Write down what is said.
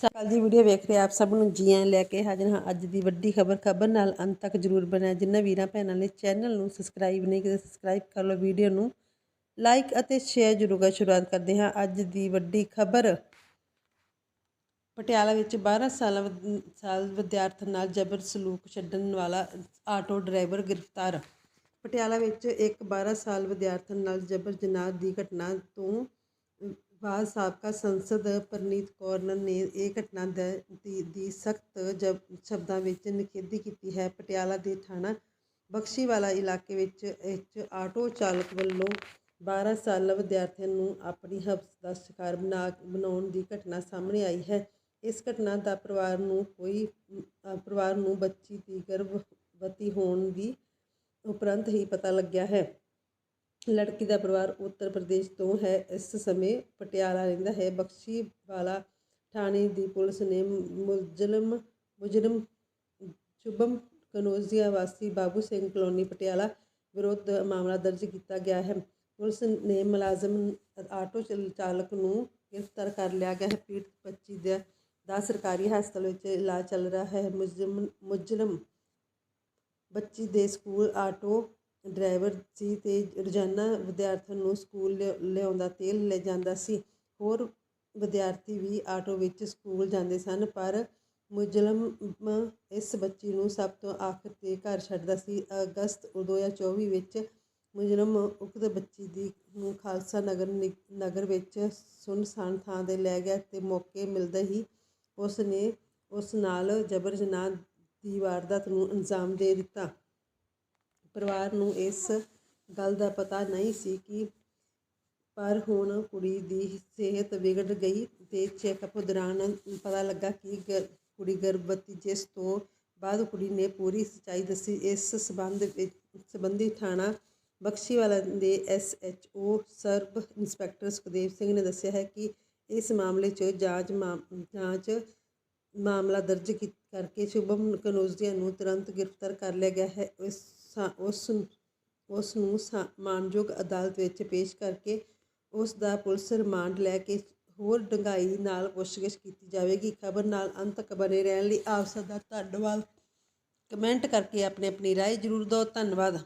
ਸਾਲ ਦੀ ਵੀਡੀਓ ਵੇਖ ਰਹੇ ਆਪ ਸਭ ਨੂੰ ਜੀ ਆਇਆਂ ਲੈ ਕੇ ਹਾਜ਼ਰ ਹਾਂ। ਅੱਜ ਦੀ ਵੱਡੀ ਖਬਰ ਖਬਰ ਨਾਲ ਅੰਤ ਤੱਕ ਜਰੂਰ ਬਣਿਆ। ਜਿਨ੍ਹਾਂ ਵੀਰਾਂ ਭੈਣਾਂ ਨੇ ਚੈਨਲ ਨੂੰ ਸਬਸਕ੍ਰਾਈਬ ਨਹੀਂ ਕੀਤਾ ਸਬਸਕ੍ਰਾਈਬ ਕਰ ਲਓ ਵੀਡੀਓ ਨੂੰ। ਲਾਈਕ ਅਤੇ ਸ਼ੇਅਰ ਜ਼ਰੂਰ ਕਰ, ਸ਼ੁਰੂਆਤ ਕਰਦੇ ਹਾਂ। ਅੱਜ ਦੀ ਵੱਡੀ ਖਬਰ, ਪਟਿਆਲਾ ਵਿੱਚ 12 ਸਾਲਾਂ ਸਾਲ ਵਿਦਿਆਰਥਣ ਨਾਲ ਜਬਰ ਸਲੂਕ ਛੱਡਣ ਵਾਲਾ ਆਟੋ ਡਰਾਈਵਰ ਗ੍ਰਿਫਤਾਰ। ਪਟਿਆਲਾ ਵਿੱਚ ਇੱਕ 12 ਸਾਲ ਵਿਦਿਆਰਥਣ ਨਾਲ ਜਬਰ ਜਨਾਹ ਦੀ ਘਟਨਾ ਤੋਂ ਬਾਅਦ ਸਾਬਕਾ ਸੰਸਦ ਪਰਨੀਤ ਕੌਰ ਨੇ ਇਹ ਘਟਨਾ ਦ- ਦੀ ਸਖਤ ਸ਼ਬਦਾਂ ਵਿੱਚ ਨਿਖੇਧੀ ਕੀਤੀ ਹੈ। ਪਟਿਆਲਾ ਦੇ ਥਾਣਾ ਬਖਸ਼ੀਵਾਲਾ ਇਲਾਕੇ ਵਿੱਚ ਇੱਕ ਆਟੋ ਚਾਲਕ ਵੱਲੋਂ 12 ਸਾਲਾ ਵਿਦਿਆਰਥੀਆਂ ਨੂੰ ਆਪਣੀ ਹਵਸ ਦਾ ਸ਼ਿਕਾਰ ਬਣਾ, ਬਣਾਉਣ ਦੀ ਘਟਨਾ ਸਾਹਮਣੇ ਆਈ ਹੈ। ਇਸ ਘਟਨਾ ਦਾ ਪਰਿਵਾਰ ਨੂੰ ਕੋਈ ਪਰਿਵਾਰ ਨੂੰ ਬੱਚੀ ਦੀ ਗਰਭਵਤੀ ਹੋਣ ਦੀ ਉਪਰੰਤ ਹੀ ਪਤਾ ਲੱਗਿਆ ਹੈ। ਲੜਕੀ ਦਾ ਪਰਿਵਾਰ ਉੱਤਰ ਪ੍ਰਦੇਸ਼ ਤੋਂ ਹੈ। ਇਸ ਸਮੇਂ ਪਟਿਆਲਾ ਰਹਿੰਦਾ ਹੈ। ਬਖਸ਼ੀ ਵਾਲਾ ਥਾਣੇ ਦੀ ਪੁਲਿਸ ਨੇ ਮੁਜਰਮ ਮੁਜਰਮ ਸ਼ੁਭਮ ਕਨੋਜ਼ੀਆ ਵਾਸੀ ਬਾਬੂ ਸਿੰਘ ਕਲੋਨੀ ਪਟਿਆਲਾ ਵਿਰੁੱਧ ਮਾਮਲਾ ਦਰਜ ਕੀਤਾ ਗਿਆ ਹੈ। ਪੁਲਿਸ ਨੇ ਮੁਲਾਜ਼ਮ ਆਟੋ ਚਲ- ਚਾਲਕ ਨੂੰ ਗ੍ਰਿਫਤਾਰ ਕਰ ਲਿਆ ਗਿਆ ਹੈ। ਪੀੜਤ ਬੱਚੀ ਦਾ ਦਾ ਸਰਕਾਰੀ ਹਸਪਤਾਲ ਵਿੱਚ ਇਲਾਜ ਚੱਲ ਰਿਹਾ ਹੈ। ਮੁਜਰਮ ਮੁਜਰਮ ਬੱਚੀ ਦੇ ਸਕੂਲ ਆਟੋ ਡਰਾਈਵਰ ਸੀ ਅਤੇ ਰੋਜ਼ਾਨਾ ਵਿਦਿਆਰਥਣ ਨੂੰ ਸਕੂਲ ਲਿਆ- ਲਿਆਉਂਦਾ ਤੇ ਲੈ ਜਾਂਦਾ ਸੀ। ਹੋਰ ਵਿਦਿਆਰਥੀ ਵੀ ਆਟੋ ਵਿੱਚ ਸਕੂਲ ਜਾਂਦੇ ਸਨ, ਪਰ ਮੁਜਰਮ ਇਸ ਬੱਚੀ ਨੂੰ ਸਭ ਤੋਂ ਆਖਰ ਤੇ ਘਰ ਛੱਡਦਾ ਸੀ। ਅਗਸਤ 2024 ਵਿੱਚ ਮੁਜਰਮ ਉਕਤ ਬੱਚੀ ਦੀ ਨੂੰ ਖਾਲਸਾ ਨਗਰ ਨਿ- ਨਗਰ ਵਿੱਚ ਸੁੰਨਸਾਨ ਥਾਂ ਤੇ ਲੈ ਗਿਆ ਅਤੇ ਮੌਕੇ ਮਿਲਦੇ ਹੀ ਉਸ ਨੇ ਉਸ ਨਾਲ ਜਬਰ ਜਨਾਹ ਦੀ ਵਾਰਦਾਤ ਨੂੰ ਅੰਜਾਮ ਦੇ ਦਿੱਤਾ। ਪਰਿਵਾਰ ਨੂੰ ਇਸ ਗੱਲ ਦਾ ਪਤਾ ਨਹੀਂ ਸੀ ਕਿ ਪਰ ਹੁਣ ਕੁੜੀ ਦੀ ਸਿਹਤ ਵਿਗੜ ਗਈ ਤੇ ਚੈੱਕਅਪ ਦੌਰਾਨ ਪਤਾ ਲੱਗਾ ਕਿ ਗ- ਕੁੜੀ ਗਰਭਵਤੀ ਜਿਸ ਤੋਂ ਬਾਅਦ ਕੁੜੀ ਨੇ ਪੂਰੀ ਸੱਚਾਈ ਦੱਸੀ। ਇਸ ਸਬੰਧ ਵਿੱਚ ਸੰਬੰਧੀ ਥਾਣਾ ਬਖਸ਼ੀਵਾਲਾ ਦੇ ਐਸਐਚਓ ਸਰਬ ਇੰਸਪੈਕਟਰ ਸੁਖਦੇਵ ਸਿੰਘ ਨੇ ਦੱਸਿਆ ਹੈ ਕਿ ਇਸ ਮਾਮਲੇ 'ਚ ਜਾਂਚ ਮਾਮ- ਜਾਂਚ ਮਾਮਲਾ ਦਰਜ ਕਰਕੇ ਸ਼ੁਭਮ ਕਨੋਜ਼ੀਆ ਨੂੰ ਤੁਰੰਤ ਗ੍ਰਿਫਤਾਰ ਕਰ ਲਿਆ ਗਿਆ ਹੈ। ਇਸ ਉਸ ਉਸ ਨੂੰ ਸਾ- ਮਾਣਯੋਗ ਅਦਾਲਤ ਵਿੱਚ ਪੇਸ਼ ਕਰਕੇ ਉਸ ਦਾ ਪੁਲਿਸ ਰਿਮਾਂਡ ਲੈ ਕੇ ਹੋਰ ਡੂੰਘਾਈ ਨਾਲ ਪੁੱਛਗਿੱਛ ਕੀਤੀ ਜਾਵੇਗੀ। ਖਬਰ ਨਾਲ ਅੰਤ ਤੱਕ ਬਨੇ ਰਹਿਣ ਲਈ ਆਪ ਸਭ ਦਾ ਧੰਨਵਾਦ। ਕਮੈਂਟ ਕਰਕੇ ਆਪਣੀ ਆਪਣੀ ਰਾਏ ਜ਼ਰੂਰ ਦਿਓ। ਧੰਨਵਾਦ।